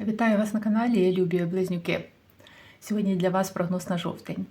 Вітаю вас на каналі Любі Близнюки. Сьогодні для вас прогноз на жовтень.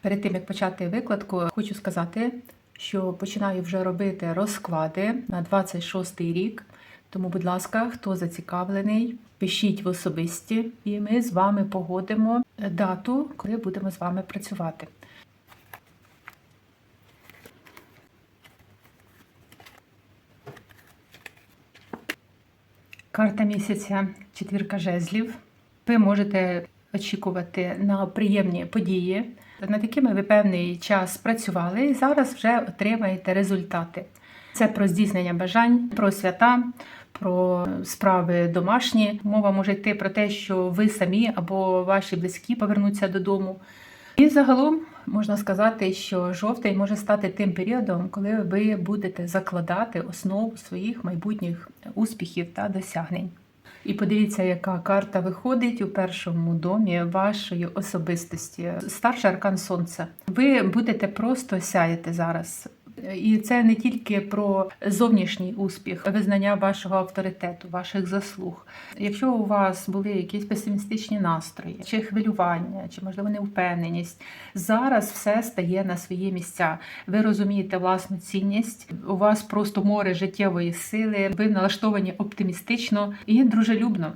Перед тим як почати викладку, хочу сказати, що починаю вже робити розклади на 26 рік. Тому, будь ласка, хто зацікавлений, пишіть в особисті, і ми з вами погодимо дату, коли будемо з вами працювати. Карта місяця, четвірка жезлів. Ви можете очікувати на приємні події, над якими ви певний час працювали, і зараз вже отримаєте результати. Це про здійснення бажань, про свята, про справи домашні. Мова може йти про те, що ви самі або ваші близькі повернуться додому. І загалом можна сказати, що жовтень може стати тим періодом, коли ви будете закладати основу своїх майбутніх успіхів та досягнень. І подивіться, яка карта виходить у першому домі вашої особистості. Старший аркан сонця. Ви будете просто сяяти зараз. І це не тільки про зовнішній успіх, визнання вашого авторитету, ваших заслуг. Якщо у вас були якісь песимістичні настрої, чи хвилювання, чи можливо невпевненість, зараз все стає на свої місця. Ви розумієте власну цінність, у вас просто море життєвої сили, ви налаштовані оптимістично і дружелюбно.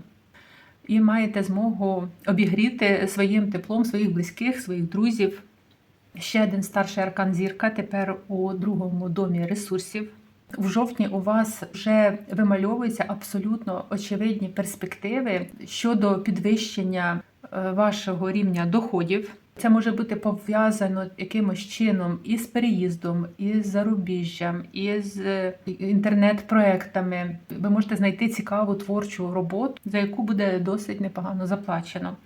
І маєте змогу обігріти своїм теплом своїх близьких, своїх друзів. Ще один старший аркан зірка тепер у другому домі ресурсів. В жовтні у вас вже вимальовуються абсолютно очевидні перспективи щодо підвищення е, вашого рівня доходів. Це може бути пов'язано якимось чином із переїздом, із зарубіжжям, із е, інтернет-проектами. Ви можете знайти цікаву творчу роботу, за яку буде досить непогано заплачено.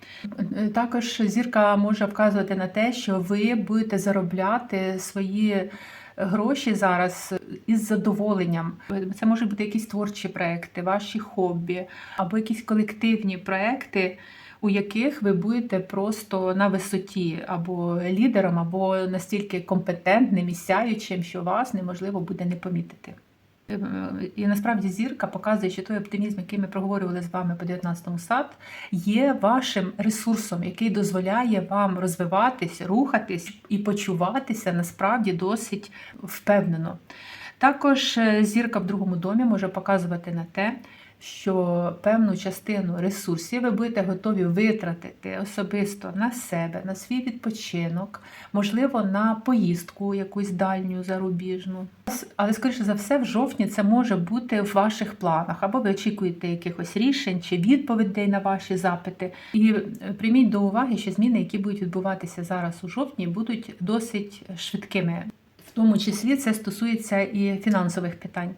Е, Також зірка може вказувати на те, що ви будете заробляти свої. Гроші зараз із задоволенням. Це можуть бути якісь творчі проекти, ваші хобі або якісь колективні проекти, у яких ви будете просто на висоті або лідером, або настільки компетентним і сяючим, що вас неможливо буде не помітити. І насправді зірка показує, що той оптимізм, який ми проговорювали з вами по 19 сад, є вашим ресурсом, який дозволяє вам розвиватись, рухатись і почуватися насправді досить впевнено. Також е, зірка в другому домі може показувати на те, що певну частину ресурсів ви будете готові витратити особисто на себе, на свій відпочинок, можливо, на поїздку якусь дальню зарубіжну. Але, скоріше за все, в жовтні це може бути в ваших планах, або ви очікуєте якихось рішень чи відповідей на ваші запити. І е, прийміть до уваги, що зміни, які будуть відбуватися зараз у жовтні, будуть досить швидкими. В тому числі це стосується і фінансових питань.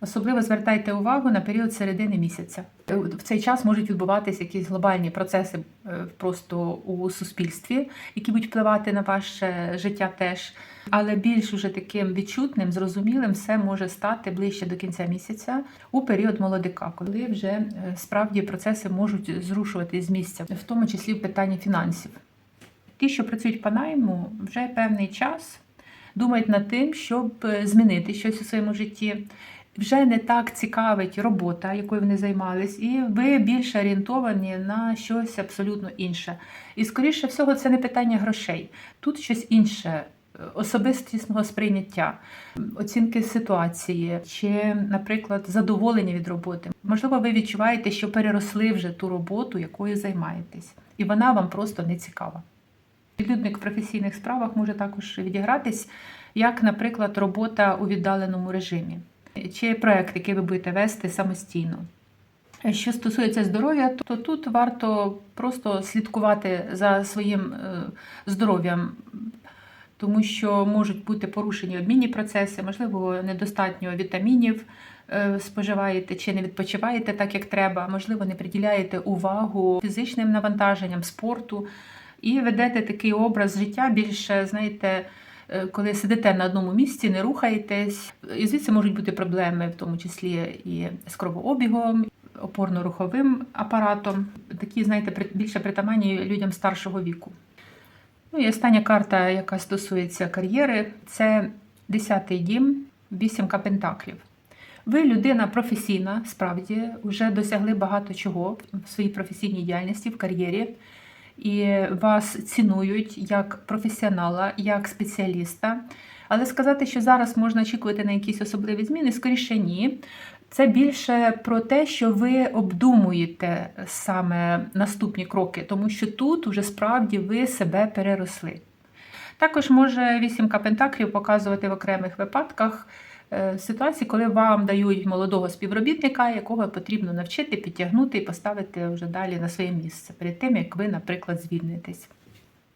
Особливо звертайте увагу на період середини місяця. В цей час можуть відбуватися якісь глобальні процеси е, просто у суспільстві, які будуть впливати на ваше життя теж. Але більш уже таким відчутним, зрозумілим, все може стати ближче до кінця місяця у період молодика, коли вже е, справді процеси можуть зрушувати з місця, в тому числі в питанні фінансів. Ті, що працюють по найму, вже певний час думають над тим, щоб е, змінити щось у своєму житті вже не так цікавить робота, якою вони займались, і ви більше орієнтовані на щось абсолютно інше. І, скоріше всього, це не питання грошей. Тут щось інше. е, Особистісного сприйняття, оцінки ситуації, чи, наприклад, задоволення від роботи. Можливо, ви відчуваєте, що переросли вже ту роботу, якою займаєтесь, і вона вам просто не цікава. Відлюдник в професійних справах може також відігратись, як, наприклад, робота у віддаленому режимі чи проект, який ви будете вести самостійно. Що стосується здоров'я, то тут варто просто слідкувати за своїм е, здоров'ям, тому що можуть бути порушені обмінні процеси, можливо, недостатньо вітамінів е, споживаєте чи не відпочиваєте так, як треба, можливо, не приділяєте увагу фізичним навантаженням, спорту і ведете такий образ життя більше, знаєте, коли сидите на одному місці, не рухаєтесь, і звідси можуть бути проблеми, в тому числі і з кровообігом, опорно-руховим апаратом, такі, знаєте, більше притаманні людям старшого віку. Ну і остання карта, яка стосується кар'єри, це 10-й дім, вісімка пентаклів. Ви людина професійна, справді, вже досягли багато чого в своїй професійній діяльності, в кар'єрі, і вас цінують як професіонала, як спеціаліста. Але сказати, що зараз можна очікувати на якісь особливі зміни, скоріше ні. Це більше про те, що ви обдумуєте саме наступні кроки, тому що тут уже справді ви себе переросли. Також може вісімка пентаклів показувати в окремих випадках ситуації, коли вам дають молодого співробітника, якого потрібно навчити, підтягнути і поставити вже далі на своє місце, перед тим як ви, наприклад, звільнитесь.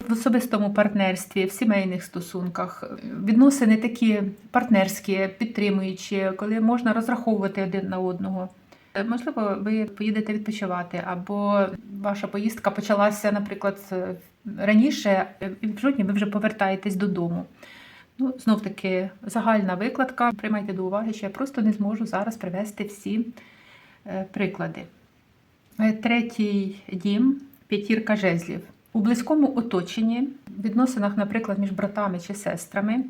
В особистому партнерстві, в сімейних стосунках відносини такі партнерські, підтримуючі, коли можна розраховувати один на одного. Е, Можливо, ви поїдете відпочивати, або ваша поїздка почалася, наприклад, е, раніше, е, і в жодні ви вже повертаєтесь додому. Ну, знов таки, загальна викладка. Приймайте до уваги, що я просто не зможу зараз привести всі е, приклади. Е, Третій дім п'ятірка жезлів. У близькому оточенні, в відносинах, наприклад, між братами чи сестрами,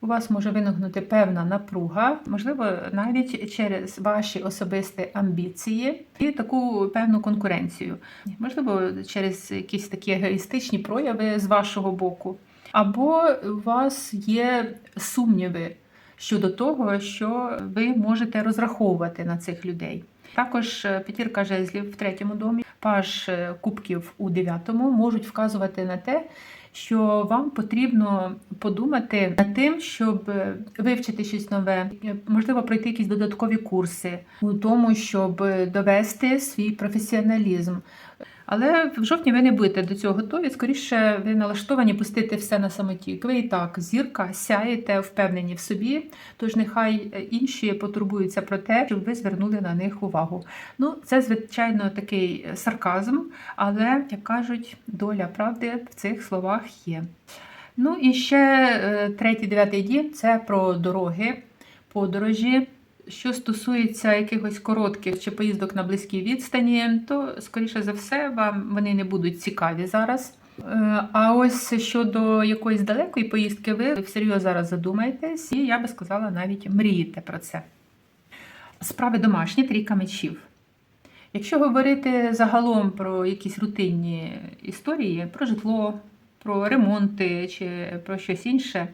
у вас може виникнути певна напруга, можливо, навіть через ваші особисті амбіції і таку певну конкуренцію. Можливо, через якісь такі егоїстичні прояви з вашого боку. Або у вас є сумніви щодо того, що ви можете розраховувати на цих людей. Також е, п'ятірка жезлів в третьому домі, паж е, кубків у дев'ятому можуть вказувати на те, що вам потрібно подумати над тим, щоб е, вивчити щось нове, можливо, пройти якісь додаткові курси у тому, щоб довести свій професіоналізм. Але в жовтні ви не будете до цього готові. Скоріше, ви налаштовані пустити все на самотік. Ви і так зірка, сяєте, впевнені в собі. Тож нехай е, інші потурбуються про те, щоб ви звернули на них увагу. Ну, це звичайно такий сарказм, але як кажуть, доля правди в цих словах є. Ну і ще е, третій, дев'ятий дім це про дороги, подорожі. Що стосується якихось коротких чи поїздок на близькій відстані, то, скоріше за все, вам вони не будуть цікаві зараз. Е, А ось щодо якоїсь далекої поїздки, ви всерйоз зараз задумаєтесь, і я би сказала, навіть мрієте про це. Справи домашні, трійка мечів. Якщо говорити загалом про якісь рутинні історії, про житло, про ремонти чи про щось інше,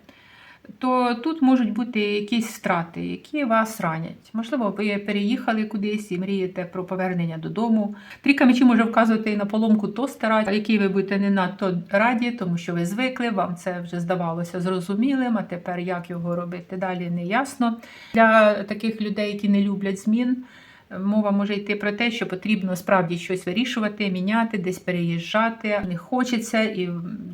то тут можуть бути якісь втрати, які вас ранять. Можливо, ви переїхали кудись і мрієте про повернення додому. Трійка мечів може вказувати на поломку тостера, який ви будете не надто раді, тому що ви звикли, вам це вже здавалося зрозумілим, а тепер як його робити далі не ясно. Для таких людей, які не люблять змін. Мова може йти про те, що потрібно справді щось вирішувати, міняти, десь переїжджати. Не хочеться, і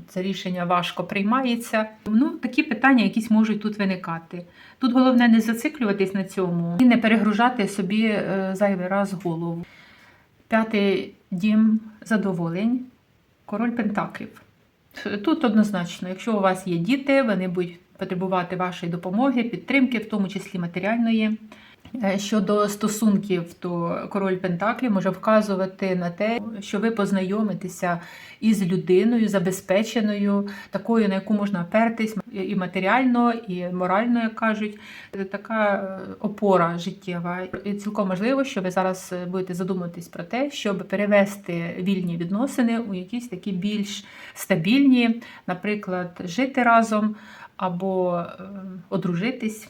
це рішення важко приймається. Ну, такі питання якісь можуть тут виникати. Тут головне не зациклюватись на цьому і не перегружати собі е, зайвий раз голову. П'ятий дім задоволень, король Пентаклів. Тут однозначно, якщо у вас є діти, вони будуть потребувати вашої допомоги, підтримки, в тому числі матеріальної. Е, Щодо стосунків, то король Пентаклі може вказувати на те, що ви познайомитеся із людиною забезпеченою, такою, на яку можна опертись і матеріально, і морально, як кажуть, Це така е, опора життєва. І цілком можливо, що ви зараз е, будете задумуватись про те, щоб перевести вільні відносини у якісь такі більш стабільні, наприклад, жити разом або е, одружитись.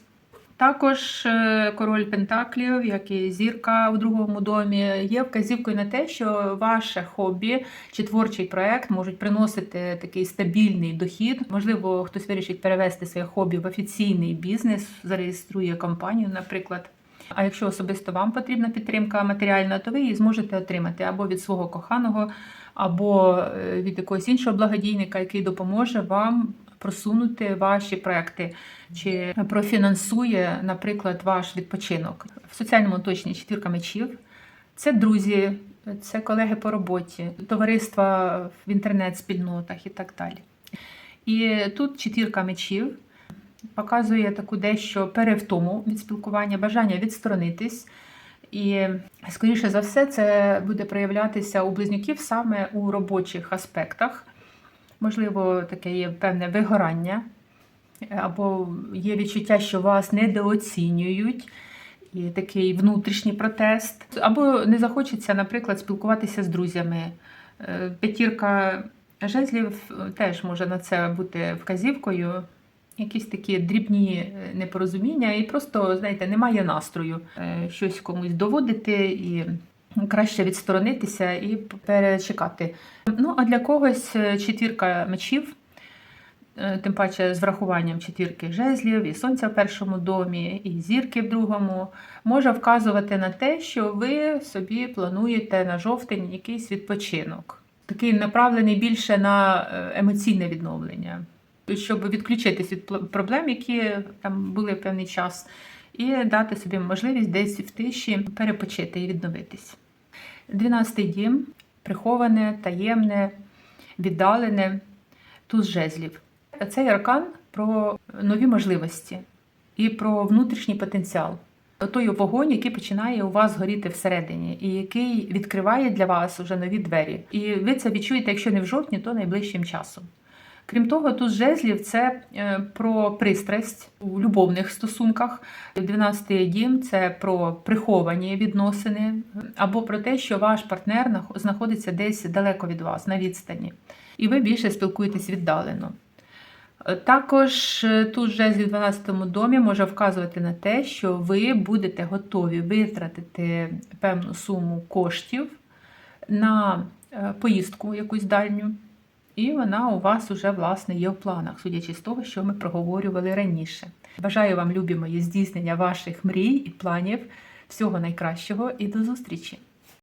Також е, король Пентаклів, як і зірка у другому домі, є вказівкою на те, що ваше хобі чи творчий проект можуть приносити такий стабільний дохід. Можливо, хтось вирішить перевести своє хобі в офіційний бізнес, зареєструє компанію, наприклад. А якщо особисто вам потрібна підтримка матеріальна, то ви її зможете отримати або від свого коханого, або е, від якогось іншого благодійника, який допоможе вам просунути ваші проекти чи профінансує, наприклад, ваш відпочинок. В соціальному оточенні четвірка мечів це друзі, це колеги по роботі, товариства в інтернет-спільнотах і так далі. І тут четвірка мечів показує таку дещо перевтому від спілкування, бажання відсторонитись. І, скоріше за все, це буде проявлятися у близнюків саме у робочих аспектах. Можливо, таке є певне вигорання, або є відчуття, що вас недооцінюють, і такий внутрішній протест. Або не захочеться, наприклад, спілкуватися з друзями. Е, П'ятірка жезлів е, теж може на це бути вказівкою. Якісь такі дрібні е, непорозуміння, і просто, знаєте, немає настрою щось комусь доводити і краще відсторонитися і перечекати. Ну, а для когось е, четвірка мечів, е, тим паче з врахуванням четвірки жезлів, і сонця в першому домі, і зірки в другому, може вказувати на те, що ви собі плануєте на жовтень якийсь відпочинок. Такий направлений більше на е, емоційне відновлення, щоб відключитись від проблем, які там були певний час, і дати собі можливість десь в тиші перепочити і відновитись. Дванадцятий дім приховане, таємне, віддалене, туз жезлів. Цей аркан про нові можливості і про внутрішній потенціал. Той вогонь, який починає у вас горіти всередині, і який відкриває для вас вже нові двері. І ви це відчуєте, якщо не в жовтні, то найближчим часом. Крім того, тут жезлів це е, про пристрасть у любовних стосунках. 12-й дім це про приховані відносини, або про те, що ваш партнер знаходиться десь далеко від вас, на відстані, і ви більше спілкуєтесь віддалено. Е, Також е, тут жезл в 12 домі може вказувати на те, що ви будете готові витратити певну суму коштів на поїздку якусь дальню. І вона у вас уже власне є в планах, судячи з того, що ми проговорювали раніше. Бажаю вам, любі мої, здійснення ваших мрій і планів. Всього найкращого і до зустрічі!